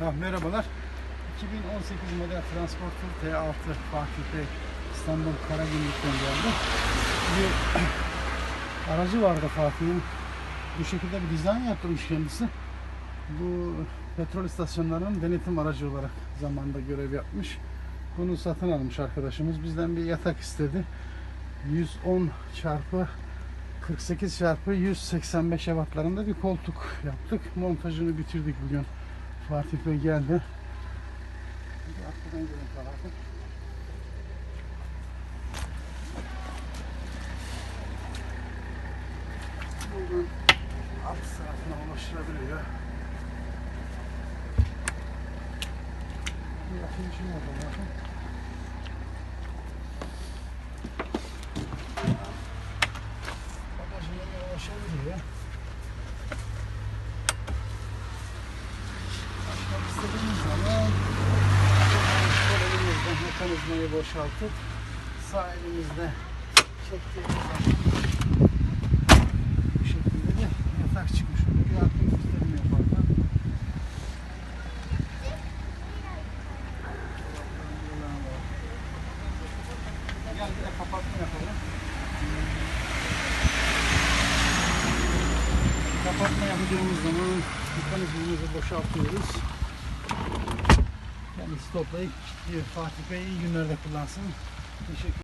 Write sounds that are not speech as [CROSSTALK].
Ha, merhabalar. 2018 model Transporter T6 Fatih Bey İstanbul Karagümrük'ten geldi. Bir [CLEARS THROAT] aracı vardı Fatih'in. Bu şekilde bir dizayn yaptırmış kendisi. Bu petrol istasyonlarının denetim aracı olarak zamanında görev yapmış. Bunu satın almış arkadaşımız. Bizden bir yatak istedi. 110 çarpı 48 çarpı 185 ebatlarında bir koltuk yaptık. Montajını bitirdik bugün. Fatih Bey geldi. Buradan alt tarafına ulaşılabiliyor. Bir açılışım oldu bakın. İstediğimiz zaman sol elimizden mekanizmayı boşaltıp sağ elimizde çektiğimiz zaman bu şekilde de yatak çıkmış oluyor. Bir arkayı göstermiyor fazla. Gel bir de kapatma yapalım. Kapatma yapacağımız zaman mekanizmamızı boşaltıyoruz. Kendisi toplayıp kilitliyor. Fatih Bey iyi günlerde kullansın. Teşekkür